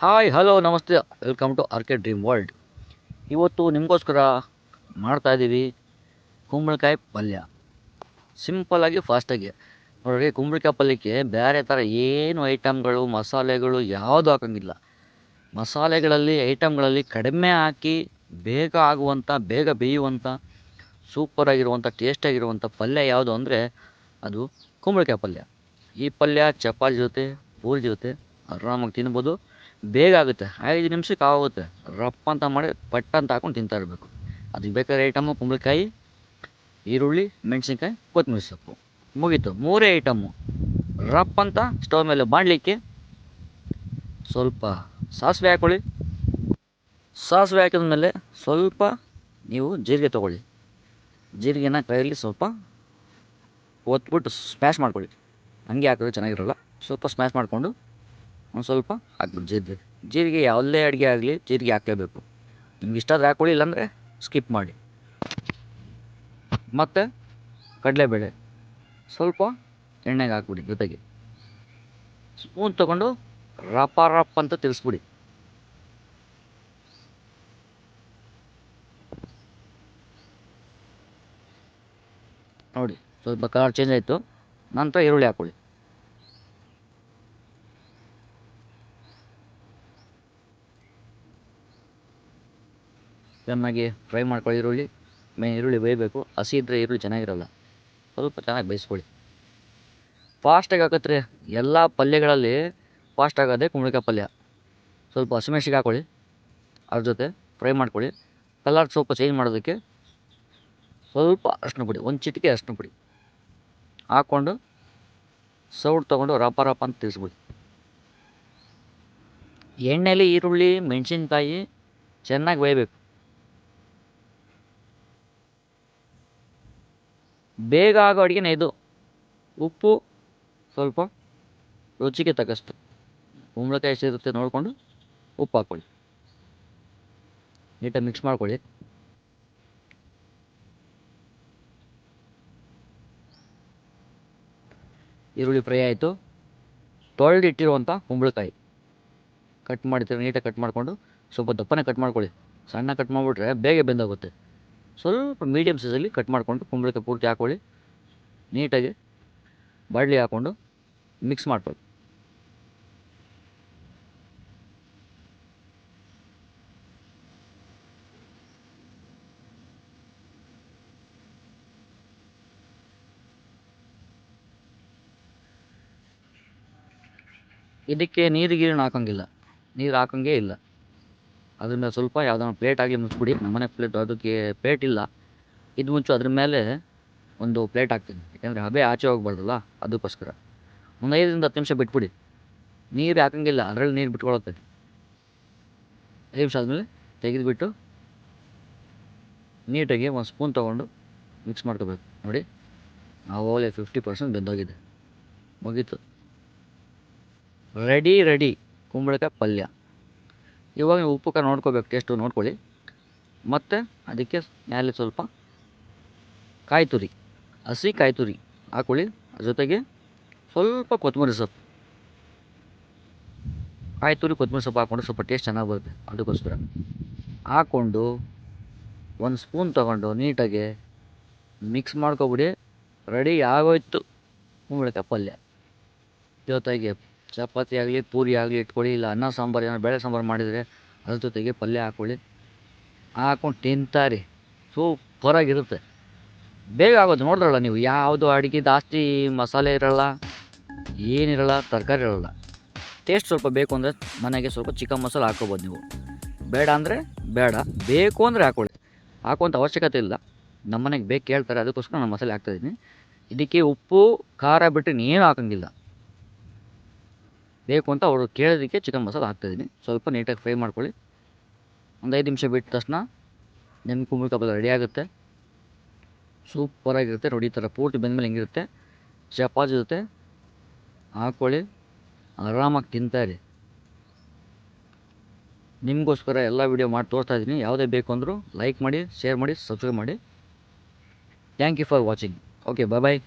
Hi, hello, ನಮಸ್ತೆ. Welcome to R K dream world ಇವತ್ತು ನಿಮಗೋಸ್ಕರ ಮಾಡ್ತಾಯಿದ್ದೀವಿ ಕುಂಬಳಕಾಯಿ ಪಲ್ಯ. ಸಿಂಪಲ್ಲಾಗಿ ಫಾಸ್ಟಾಗಿ ನೋಡ್ರಿ, ಕುಂಬಳಕಾಯಿ ಪಲ್ಯಕ್ಕೆ ಬೇರೆ ಥರ ಏನು ಐಟಮ್ಗಳು ಮಸಾಲೆಗಳು ಯಾವುದು ಹಾಕೋಂಗಿಲ್ಲ. ಮಸಾಲೆಗಳಲ್ಲಿ ಐಟಮ್ಗಳಲ್ಲಿ ಕಡಿಮೆ ಹಾಕಿ ಬೇಗ ಆಗುವಂಥ ಬೇಗ ಬೇಯುವಂಥ ಸೂಪರಾಗಿರುವಂಥ ಟೇಸ್ಟಾಗಿರುವಂಥ ಪಲ್ಯ ಯಾವುದು ಅಂದರೆ ಅದು ಕುಂಬಳಕಾಯಿ ಪಲ್ಯ. ಈ ಪಲ್ಯ ಚಪಾತಿ ಜೊತೆ, ಪೂರಿ ಜೊತೆ ಆರಾಮಾಗಿ ತಿನ್ಬೋದು. ಬೇಗ ಆಗುತ್ತೆ. ಐದು ನಿಮಿಷಕ್ಕೆ ಆಗುತ್ತೆ. ರಪ್ಪ ಅಂತ ಮಾಡಿ ಪಟ್ ಅಂತ ಹಾಕೊಂಡು ತಿಂತಾ ಇರಬೇಕು. ಅದಕ್ಕೆ ಬೇಕಾದ ಐಟಮು ಕುಂಬಳಕಾಯಿ, ಈರುಳ್ಳಿ, ಮೆಣಸಿನ್ಕಾಯಿ, ಕೊತ್ತಂಬರಿ ಸೊಪ್ಪು. ಮುಗೀತು. ಮೂರೇ ಐಟಮ್ಮು ರಪ್ಪ ಅಂತ ಸ್ಟವ್ ಮೇಲೆ ಬಾಣಲಿಕ್ಕೆ ಸ್ವಲ್ಪ ಸಾಸಿವೆ ಹಾಕ್ಕೊಳ್ಳಿ ಸಾಸಿವೆ ಹಾಕಿದ ಮೇಲೆ ಸ್ವಲ್ಪ ನೀವು ಜೀರಿಗೆ ತೊಗೊಳ್ಳಿ. ಜೀರಿಗೆನ ಕೈಯಲ್ಲಿ ಸ್ವಲ್ಪ ಒತ್ಬಿಟ್ಟು ಸ್ಮ್ಯಾಶ್ ಮಾಡ್ಕೊಳ್ಳಿ. ಹಂಗೆ ಹಾಕಿದ್ರೆ ಚೆನ್ನಾಗಿರಲ್ಲ. ಸ್ವಲ್ಪ ಸ್ಮ್ಯಾಶ್ ಮಾಡಿಕೊಂಡು ಒಂದು ಸ್ವಲ್ಪ? ಹಾಕ್ಬಿಟ್ಟು ಜೀರಿಗೆ. ಜೀರಿಗೆ ಯಾವುದೇ ಅಡುಗೆ ಆಗಲಿ ಜೀರಿಗೆ ಹಾಕಲೇಬೇಕು. ನಿಮ್ಗೆ ಇಷ್ಟ ಹಾಕ್ಕೊಳ್ಳಿ ಇಲ್ಲಾಂದರೆ ಸ್ಕಿಪ್ ಮಾಡಿ. ಮತ್ತು ಕಡಲೆಬೇಳೆ. ಸ್ವಲ್ಪ ಎಣ್ಣೆಗೆ ಹಾಕ್ಬಿಡಿ ಜೊತೆಗೆ. ಸ್ಪೂನ್ ತೊಗೊಂಡು ರಪ ರಪ್ ಅಂತ ತಿಳಿಸ್ಬಿಡಿ ನೋಡಿ, ಸ್ವಲ್ಪ ಕಲರ್ ಚೇಂಜ್ ಆಯಿತು. ನಂತರ ಈರುಳ್ಳಿ ಹಾಕ್ಕೊಳ್ಳಿ ಚೆನ್ನಾಗಿ ಫ್ರೈ ಮಾಡ್ಕೊಳ್ಳಿ ಈರುಳ್ಳಿ ಮೇ ಈರುಳ್ಳಿ ಬೇಯಬೇಕು. ಹಸಿ ಇದ್ದರೆ ಈರುಳ್ಳಿ ಚೆನ್ನಾಗಿರಲ್ಲ. ಸ್ವಲ್ಪ ಚೆನ್ನಾಗಿ ಬೇಯಿಸ್ಕೊಳ್ಳಿ. ಫಾಸ್ಟಾಗಿ ಹಾಕತ್ರೆ ಎಲ್ಲ ಪಲ್ಯಗಳಲ್ಲಿ ಫಾಸ್ಟ್ ಆಗೋದೇ ಕುಂಬಳಕಾಯಿ ಪಲ್ಯ. ಸ್ವಲ್ಪ ಹಸಿಮೆಣ್ಸಿಗೆ ಹಾಕೊಳ್ಳಿ ಅದ್ರ ಜೊತೆ ಫ್ರೈ ಮಾಡ್ಕೊಳ್ಳಿ. ಕಲರ್ ಸ್ವಲ್ಪ ಚೇಂಜ್ ಮಾಡೋದಕ್ಕೆ ಸ್ವಲ್ಪ ಅರ್ಶಿನ ಪುಡಿ, ಒಂದು ಚಿಟಿಕೆ ಅರ್ಶಿನ ಪುಡಿ ಹಾಕ್ಕೊಂಡು ಸೌಟ್ ತೊಗೊಂಡು ರಪ ರಪ ಅಂತ ತಿರ್ಸ್ಬಿಡಿ. ಎಣ್ಣೆಯಲ್ಲಿ ಈರುಳ್ಳಿ, ಮೆಣಸಿನ್ಕಾಯಿ ಚೆನ್ನಾಗಿ ಬೇಯಬೇಕು. ಬೇಗ ಆಗೋ ಅಡುಗೆನೇ ಇದು. ಉಪ್ಪು ಸ್ವಲ್ಪ ರುಚಿಗೆ ತಕ್ಕಷ್ಟು. ಕುಂಬಳಕಾಯಿ ಎಷ್ಟಿರುತ್ತೆ ನೋಡಿಕೊಂಡು ಉಪ್ಪು ಹಾಕ್ಕೊಳ್ಳಿ. ನೀಟಾಗಿ ಮಿಕ್ಸ್ ಮಾಡ್ಕೊಳ್ಳಿ. ಈರುಳ್ಳಿ ಫ್ರೈ ಆಯಿತು. ತೊಳೆದಿಟ್ಟಿರುವಂಥ ಕುಂಬಳಕಾಯಿ. ಕಟ್ ಮಾಡ್ತೀರ ನೀಟಾಗಿ ಕಟ್ ಮಾಡಿಕೊಂಡು ಸ್ವಲ್ಪ ದಪ್ಪನೇ ಕಟ್ ಮಾಡ್ಕೊಳ್ಳಿ. ಸಣ್ಣ ಕಟ್ ಮಾಡಿಬಿಟ್ರೆ ಬೇಗ ಬೆಂದೋಗುತ್ತೆ. ಸ್ವಲ್ಪ ಮೀಡಿಯಮ್ ಸೈಜಲ್ಲಿ ಕಟ್ ಮಾಡಿಕೊಂಡು ಕುಂಬಳಕಾಯಿ ಪೂರ್ತಿ ಹಾಕ್ಕೊಳ್ಳಿ ನೀಟಾಗಿ ಬಾಡಲಿ ಹಾಕ್ಕೊಂಡು ಮಿಕ್ಸ್ ಮಾಡ್ಕೊಳ್ಳಿ ಇದಕ್ಕೆ ನೀರು ಗೀರನ್ನ ಹಾಕೋಂಗಿಲ್ಲ. ನೀರು ಹಾಕೋಂಗೇ ಇಲ್ಲ. ಅದನ್ನು ಸ್ವಲ್ಪ ಯಾವುದೋ ಪ್ಲೇಟ್ ಆಗಲಿ ಮುಚ್ಚಿಬಿಡಿ ನಮ್ಮನೆ ಪ್ಲೇಟ್ ಅದಕ್ಕೆ ಪ್ಲೇಟ್ ಇಲ್ಲ. ಇದು ಮುಚ್ಚು ಅದ್ರ ಮೇಲೆ ಒಂದು ಪ್ಲೇಟ್ ಹಾಕ್ತೀನಿ. ಯಾಕೆಂದರೆ ಹಬೆ ಆಚೆ ಹೋಗ್ಬಾರ್ದಲ್ಲ, ಅದಕ್ಕೋಸ್ಕರ. ಒಂದು ಐದರಿಂದ ಹತ್ತು ನಿಮಿಷ ಬಿಟ್ಬಿಡಿ. ನೀರು ಹಾಕಂಗಿಲ್ಲ, ಅದರಲ್ಲಿ ನೀರು ಬಿಟ್ಕೊಳ್ಳುತ್ತೆ ಐದು ನಿಮಿಷ ಆದಮೇಲೆ ತೆಗೆದುಬಿಟ್ಟು ನೀಟಾಗಿ ಒಂದು ಸ್ಪೂನ್ ತೊಗೊಂಡು ಮಿಕ್ಸ್ ಮಾಡ್ಕೋಬೇಕು. ನೋಡಿ ಆವಾಗಲೇ ಫಿಫ್ಟಿ ಪರ್ಸೆಂಟ್ ಬೆಂದೋಗಿದೆ. ಮುಗೀತು. ರೆಡಿ ರೆಡಿ ಕುಂಬಳಕಾಯಿ ಪಲ್ಯ. ಇವಾಗ ನೀವು ಉಪ್ಪು ಖಾರ ನೋಡ್ಕೋಬೇಕು ಟೇಸ್ಟು ನೋಡ್ಕೊಳ್ಳಿ. ಮತ್ತು ಅದಕ್ಕೆ ಮೇಲೆ ಸ್ವಲ್ಪ ಕಾಯಿ ತುರಿ ಹಸಿ ಕಾಯಿ ತುರಿ ಹಾಕ್ಕೊಳ್ಳಿ ಜೊತೆಗೆ ಸ್ವಲ್ಪ ಕೊತ್ತಂಬರಿ ಸೊಪ್ಪು. ಕಾಯಿ ತುರಿ ಕೊತ್ತಂಬರಿ ಸೊಪ್ಪು ಹಾಕ್ಕೊಂಡು ಸ್ವಲ್ಪ ಟೇಸ್ಟ್ ಚೆನ್ನಾಗಿ ಬರುತ್ತೆ ಅದಕ್ಕೋಸ್ಕರ. ಹಾಕ್ಕೊಂಡು ಒಂದು ಸ್ಪೂನ್ ತೊಗೊಂಡು ನೀಟಾಗಿ ಮಿಕ್ಸ್ ಮಾಡ್ಕೊಬಿಡಿ. ರೆಡಿ ಆಗೋಯ್ತು. ಕುಂಬಳಕಾಯಿ ಪಲ್ಯ. ಜೊತೆಗೆ ಚಪಾತಿ ಆಗಲಿ, ಪೂರಿ ಆಗಲಿ ಇಟ್ಕೊಳ್ಳಿ, ಇಲ್ಲ ಅನ್ನ ಸಾಂಬಾರು ಏನಾದ್ರು ಬೇಳೆ ಸಾಂಬಾರು ಮಾಡಿದರೆ ಅದ್ರ ಜೊತೆಗೆ ಪಲ್ಯ ಹಾಕ್ಕೊಳ್ಳಿ. ಹಾಕ್ಕೊಂಡು ತಿಂತಾರೆ ಸೂಪರಾಗಿರುತ್ತೆ ಬೇಗ ಆಗೋದು, ನೋಡಿದ್ರಲ್ಲ ನೀವು, ಯಾವುದು ಅಡುಗೆ ಜಾಸ್ತಿ ಮಸಾಲೆ ಇರೋಲ್ಲ ಏನಿರಲ್ಲ ತರಕಾರಿ ಇರೋಲ್ಲ. ಟೇಸ್ಟ್ ಸ್ವಲ್ಪ ಬೇಕು ಅಂದರೆ ಮನೆಗೆ ಸ್ವಲ್ಪ ಚಿಕನ್ ಮಸಾಲೆ ಹಾಕ್ಕೋಬೋದು ನೀವು. ಬೇಡ ಅಂದರೆ ಬೇಡ, ಬೇಕು ಅಂದರೆ ಹಾಕ್ಕೊಳ್ಳಿ. ಹಾಕುವಂಥ ಅವಶ್ಯಕತೆ ಇಲ್ಲ. ನಮ್ಮ ಮನೆಗೆ ಬೇಕು ಕೇಳ್ತಾರೆ, ಅದಕ್ಕೋಸ್ಕರ ನಾನು ಮಸಾಲೆ ಹಾಕ್ತಾಯಿದ್ದೀನಿ ಇದಕ್ಕೆ ಉಪ್ಪು, ಖಾರ ಬಿಟ್ಟರೆ ಏನೂ ಹಾಕೋಂಗಿಲ್ಲ. ಬೇಕು ಅಂತ ಅವರು ಕೇಳೋದಕ್ಕೆ ಚಿಕನ್ ಮಸಾಲ ಹಾಕ್ತಾಯಿದ್ದೀನಿ ಸ್ವಲ್ಪ ನೀಟಾಗಿ ಫ್ರೈ ಮಾಡ್ಕೊಳ್ಳಿ. ಒಂದು ಐದು ನಿಮಿಷ ಬಿಟ್ಟ ತಕ್ಷಣ ನಿಮ್ಮ ಕುಂಬಳಕಾಯಿ ಪಲ್ಯ ರೆಡಿ ಆಗುತ್ತೆ. ಸೂಪರಾಗಿರುತ್ತೆ ನೋಡಿ, ಈ ಥರ ಪೂರ್ತಿ ಬೆಂದಮೇಲೆ ಹೆಂಗಿರುತ್ತೆ. ಚಪಾತಿ ಜೊತೆ ಹಾಕ್ಕೊಳ್ಳಿ ಆರಾಮಾಗಿ ತಿಂತಾಯಿರಿ ನಿಮಗೋಸ್ಕರ ಎಲ್ಲ ವೀಡಿಯೋ ಮಾಡಿ ತೋರಿಸ್ತಾ ಇದ್ದೀನಿ. ಯಾವುದೇ ಬೇಕು ಅಂದರೂ ಲೈಕ್ ಮಾಡಿ ಶೇರ್ ಮಾಡಿ ಸಬ್ಸ್ಕ್ರೈಬ್ ಮಾಡಿ. Thank you for watching okay bye bye